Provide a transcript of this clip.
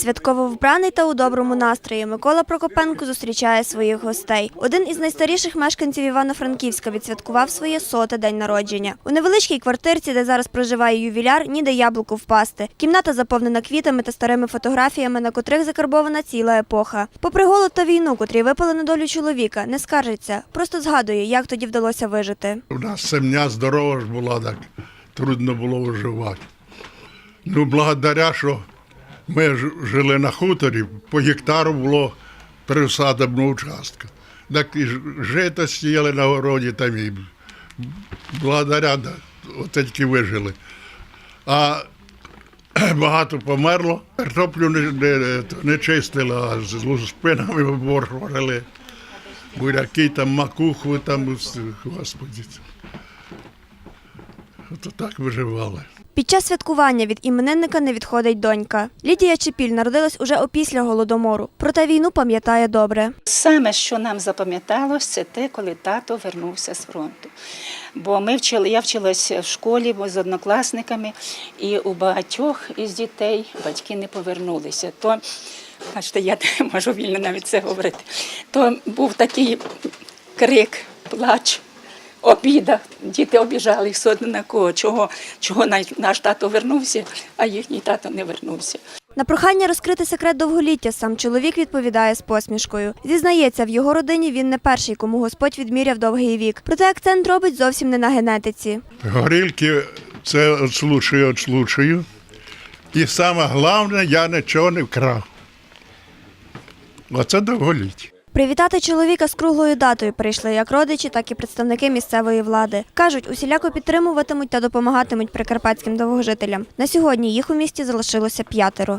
Святково вбраний та у доброму настрої Микола Прокопенко зустрічає своїх гостей. Один із найстаріших мешканців Івано-Франківська відсвяткував своє соте день народження. У невеличкій квартирці, де зараз проживає ювіляр, ніде яблуку впасти. Кімната заповнена квітами та старими фотографіями, на котрих закарбована ціла епоха. Попри голод та війну, котрі випали на долю чоловіка, не скаржиться, просто згадує, як тоді вдалося вижити. У нас сім'я здорова ж була, так трудно було виживати. Ну, благодаря, що ми жили на хуторі, по гектару було присадибного участка. Так і жито сіяли на городі там і благодаря да, тільки вижили. А багато померло, картоплю не, не, не чистили, а з спинами виборювали. Буряки, там макуху, там, господи. Ото так виживали. Під час святкування від іменинника не відходить донька. Лідія Чепіль народилась уже опісля голодомору, проте війну пам'ятає добре. Саме, що нам запам'яталось, це те, коли тато вернувся з фронту. Бо ми вчили, я вчилася в школі з однокласниками, і у багатьох із дітей батьки не повернулися. То, бачите, я можу вільно навіть це говорити. То був такий крик, плач. Обіда, діти обіжали хто на кого, чого, чого наш- наш тато вернувся, а їхній тато не вернувся. На прохання розкрити секрет довголіття сам чоловік відповідає з посмішкою. Зізнається, в його родині він не перший, кому Господь відміряв довгий вік. Проте акцент робить зовсім не на генетиці. Горілки це от случаю, от случаю. І саме головне, я нічого не вкрав. Оце довголіття. Привітати чоловіка з круглою датою прийшли як родичі, так і представники місцевої влади. Кажуть, усіляко підтримуватимуть та допомагатимуть прикарпатським довгожителям. На сьогодні їх у місті залишилося п'ятеро.